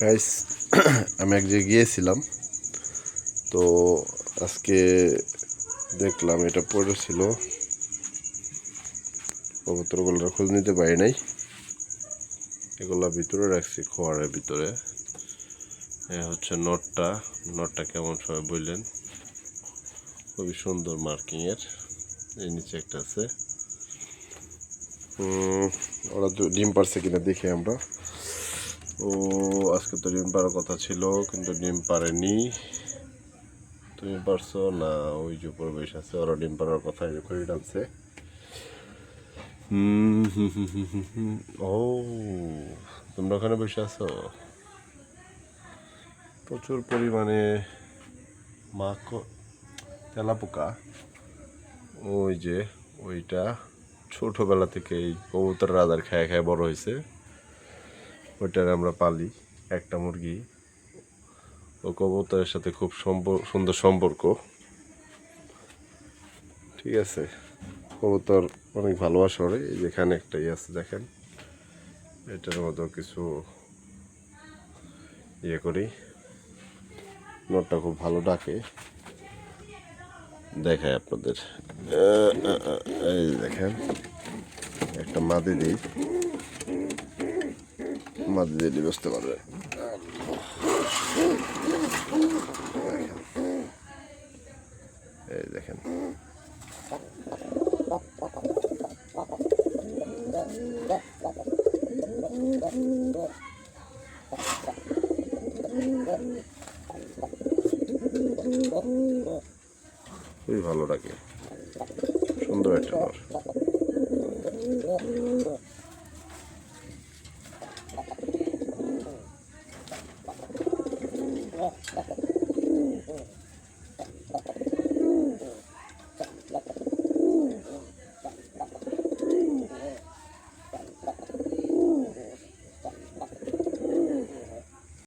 Guys আমি এক জায়গায় গিয়েছিলাম। তো আজকে দেখলাম এটা পড়েছিল। কবুতরগুলোর খোঁজ নিতে পারি নাই। এগুলো ভিতরে রাখছি, খোয়ারের ভিতরে। এ হচ্ছে নটটা। নটটা কেমন সবাই বললেন। খুবই সুন্দর মার্কিংয়ের। এই নিচে একটা আছে। ওরা ডিম পারছে কিনা দেখি আমরা। ও, আজকে তো ডিম পাড়ার কথা ছিল, কিন্তু ডিম পারেনি তুমি পারছ? না, ওই যে উপরে বসে আছে, ওরা ডিম পাড়ার কথা করে ডালছে। ও, তোমরা ওখানে বসে আছো? প্রচুর পরিমাণে মাক তেলাপোকা। ওই যে, ওইটা ছোটবেলা থেকে এই কবুতর রাজার খায় খায় বড় হয়েছে। ওইটার আমরা পালি, একটা মুরগি। ও কবুতরের সাথে খুব সুন্দর সম্পর্ক। ঠিক আছে। কবুতর অনেক ভালোবাসা এই যেখানে একটা ইয়ে আছে, দেখেন। এটার মতো কিছু ইয়ে করি। নোটটা খুব ভালো ডাকে। দেখায় আপনাদের। এই দেখেন, একটা মাদি দিই। মাদি দিলে বুঝতে পারবেন এই দেখেন। খুবই ভালো লাগে। সুন্দর একটা